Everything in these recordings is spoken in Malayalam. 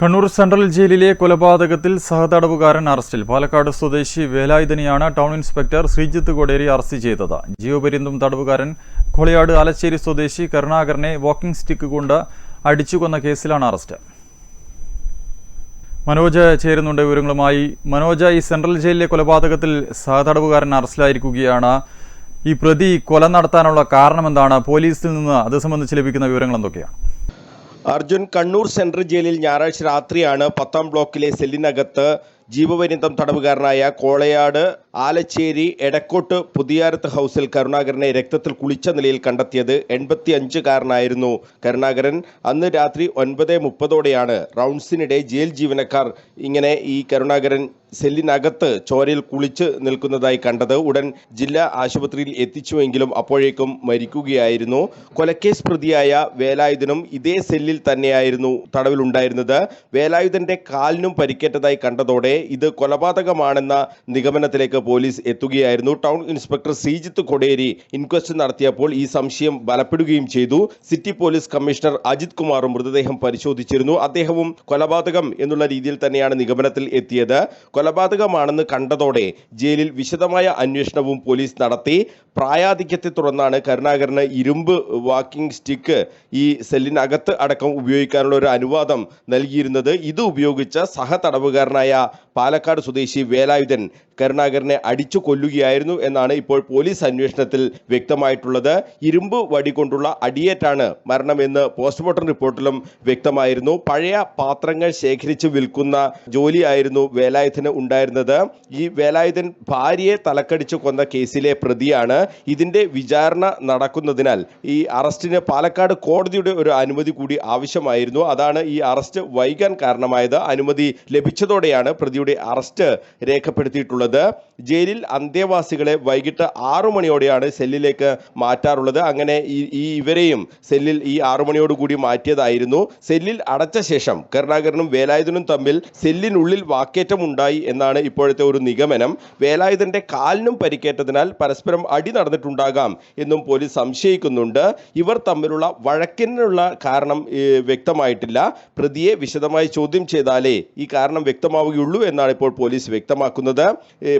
കണ്ണൂർ സെൻട്രൽ ജയിലിലെ കൊലപാതകത്തിൽ സഹതടവുകാരൻ അറസ്റ്റിൽ. പാലക്കാട് സ്വദേശി വേലായുധനെയാണ് town inspector Sreejith Koderi arrest ചെയ്തത്. ജീവപര്യന്തം തടവുകാരൻ കൊളയാട് ആലച്ചേരി സ്വദേശി കരുണാകരനെ വാക്കിംഗ് സ്റ്റിക്ക് കൊണ്ട് അടിച്ചു കൊന്ന കേസിലാണ് അറസ്റ്റ്. മനോജ് ചേരുന്നുണ്ട് വിവരങ്ങളുമായി. മനോജ് ഈ സെൻട്രൽ ജയിലിലെ കൊലപാതകത്തിൽ സഹതടവുകാരൻ അറസ്റ്റിലായിരിക്കുകയാണ്. ഈ പ്രതി കൊല നടത്താനുള്ള കാരണമെന്താണ്? പോലീസിൽ നിന്ന് അത് സംബന്ധിച്ച് ലഭിക്കുന്ന വിവരങ്ങൾ എന്തൊക്കെയാണ്? അർജുൻ കണ്ണൂർ സെൻട്രൽ ജയിലിൽ ഞായറാഴ്ച രാത്രിയാണ് പത്താം ബ്ലോക്കിലെ സെല്ലിനകത്ത് ജീവപര്യന്തം തടവുകാരനായ കോളയാട് ആലച്ചേരി എടക്കോട്ട് പുതിയാരത്ത് ഹൗസിൽ കരുണാകരനെ രക്തത്തിൽ കുളിച്ച നിലയിൽ കണ്ടെത്തിയത് എൺപത്തി അഞ്ചുകാരനായിരുന്നു കരുണാകരൻ അന്ന് രാത്രി ഒൻപത് മുപ്പതോടെയാണ് റൗണ്ട്സിനിടെ ജയിൽ ജീവനക്കാർ ഇങ്ങനെ ഈ കരുണാകരൻ സെല്ലിനകത്ത് ചോരയിൽ കുളിച്ച് നിൽക്കുന്നതായി കണ്ടത് ഉടൻ ജില്ലാ ആശുപത്രിയിൽ എത്തിച്ചുവെങ്കിലും അപ്പോഴേക്കും മരിക്കുകയായിരുന്നു. കൊലക്കേസ് പ്രതിയായ വേലായുധനും ഇതേ സെല്ലിൽ തന്നെയായിരുന്നു തടവിലുണ്ടായിരുന്നത്. വേലായുധന്റെ കാലിനും പരിക്കേറ്റതായി കണ്ടതോടെ ഇത് കൊലപാതകമാണെന്ന നിഗമനത്തിലേക്ക് പോലീസ് എത്തുകയായിരുന്നു. Town inspector Sreejith Koderi inquest നടത്തിയപ്പോൾ ഈ സംശയം ബലപ്പെടുകയും ചെയ്തു. സിറ്റി പോലീസ് കമ്മീഷണർ അജിത് കുമാറും മൃതദേഹം പരിശോധിച്ചിരുന്നു. അദ്ദേഹവും കൊലപാതകം എന്നുള്ള രീതിയിൽ തന്നെയാണ് നിഗമനത്തിൽ എത്തിയത്. കൊലപാതകമാണെന്ന് കണ്ടതോടെ ജയിലിൽ വിശദമായ അന്വേഷണവും പോലീസ് നടത്തി. പ്രായാധിക്യത്തെ തുടർന്നാണ് കരുണാകരന് ഇരുമ്പ് വാക്കിംഗ് സ്റ്റിക്ക് ഈ സെല്ലിനകത്ത് അടക്കം ഉപയോഗിക്കാനുള്ള ഒരു അനുവാദം നൽകിയിരുന്നത്. ഇത് ഉപയോഗിച്ച സഹതടവുകാരനായ പാലക്കാട് സ്വദേശി വേലായുധൻ കരുണാകരനെ അടിച്ചു കൊല്ലുകയായിരുന്നു എന്നാണ് ഇപ്പോൾ പോലീസ് അന്വേഷണത്തിൽ വ്യക്തമായിട്ടുള്ളത്. ഇരുമ്പ് വടി കൊണ്ടുള്ള അടിയേറ്റാണ് മരണമെന്ന് പോസ്റ്റ്മോർട്ടം റിപ്പോർട്ടിലും വ്യക്തമായിരുന്നു. പഴയ പാത്രങ്ങൾ ശേഖരിച്ച് വിൽക്കുന്ന ജോലിയായിരുന്നു വേലായുധന് ഉണ്ടായിരുന്നത്. ഈ വേലായുധൻ ഭാര്യയെ തലക്കടിച്ച് കൊന്ന കേസിലെ പ്രതിയാണ്. ഇതിന്റെ വിചാരണ നടക്കുന്നതിനാൽ ഈ അറസ്റ്റിന് പാലക്കാട് കോടതിയുടെ ഒരു അനുമതി കൂടി ആവശ്യമായിരുന്നു. അതാണ് ഈ അറസ്റ്റ് വൈകാൻ കാരണമായത്. അനുമതി ലഭിച്ചതോടെയാണ് പ്രതിയുടെ അറസ്റ്റ് രേഖപ്പെടുത്തിയിട്ടുള്ളത്. ജയിലിൽ അന്തേവാസികളെ വൈകിട്ട് ആറു മണിയോടെയാണ് സെല്ലിലേക്ക് മാറ്റാറുള്ളത്. അങ്ങനെ ഈ ഇവരെയും സെല്ലിൽ ഈ ആറു മണിയോടുകൂടി മാറ്റിയതായിരുന്നു. സെല്ലിൽ അടച്ച ശേഷം കരുണാകരനും വേലായുധനും തമ്മിൽ സെല്ലിനുള്ളിൽ വാക്കേറ്റം ഉണ്ടായി എന്നാണ് ഇപ്പോഴത്തെ ഒരു നിഗമനം. വേലായുധന്റെ കാലിനും പരിക്കേറ്റതിനാൽ പരസ്പരം അടി നടന്നിട്ടുണ്ടാകാം എന്നും പോലീസ് സംശയിക്കുന്നുണ്ട്. ഇവർ തമ്മിലുള്ള വഴക്കിനുള്ള കാരണം വ്യക്തമായിട്ടില്ല. പ്രതിയെ വിശദമായി ചോദ്യം ചെയ്താലേ ഈ കാരണം വ്യക്തമാവുകയുള്ളൂ എന്നാണ് ഇപ്പോൾ പോലീസ് വ്യക്തമാക്കുന്നത്.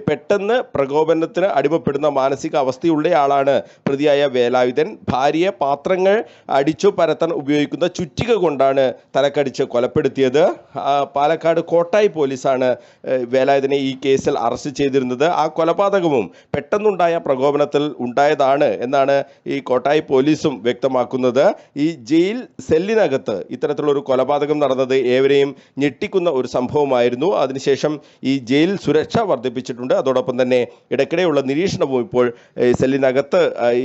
പെട്ടെന്ന് പ്രകോപനത്തിന് അടിമപ്പെടുന്ന മാനസികാവസ്ഥയുള്ളയാളാണ് പ്രതിയായ വേലായുധൻ. ഭാര്യയെ പാത്രങ്ങൾ അടിച്ചു പരത്താൻ ഉപയോഗിക്കുന്ന ചുറ്റിക കൊണ്ടാണ് തലക്കടിച്ച് കൊലപ്പെടുത്തിയത്. പാലക്കാട് കോട്ടായി പോലീസാണ് വേലായുധനെ ഈ കേസിൽ അറസ്റ്റ് ചെയ്തിരുന്നത്. ആ കൊലപാതകവും പെട്ടെന്നുണ്ടായ പ്രകോപനത്തിൽ ഉണ്ടായതാണ് എന്നാണ് ഈ കോട്ടായി പോലീസും വ്യക്തമാക്കുന്നത്. ഈ ജയിൽ സെല്ലിനകത്ത് ഇത്തരത്തിലുള്ള ഒരു കൊലപാതകം നടന്നത് ഏവരെയും ഞെട്ടിക്കുന്ന ഒരു സംഭവമായിരുന്നു. അതിനുശേഷം ഈ ജയിൽ സുരക്ഷ വർദ്ധിപ്പിച്ചിട്ടുണ്ട്. അതോടൊപ്പം തന്നെ ഇടയ്ക്കിടെയുള്ള നിരീക്ഷണവും ഇപ്പോൾ സെല്ലിനകത്ത്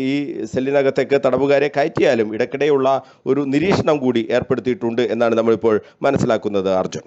ഈ സെല്ലിനകത്തേക്ക് തടവുകാരെ കയറ്റിയാലും ഇടയ്ക്കിടെയുള്ള ഒരു നിരീക്ഷണം കൂടി ഏർപ്പെടുത്തിയിട്ടുണ്ട് എന്നാണ് നമ്മളിപ്പോൾ മനസ്സിലാക്കുന്നത് അർജുൻ.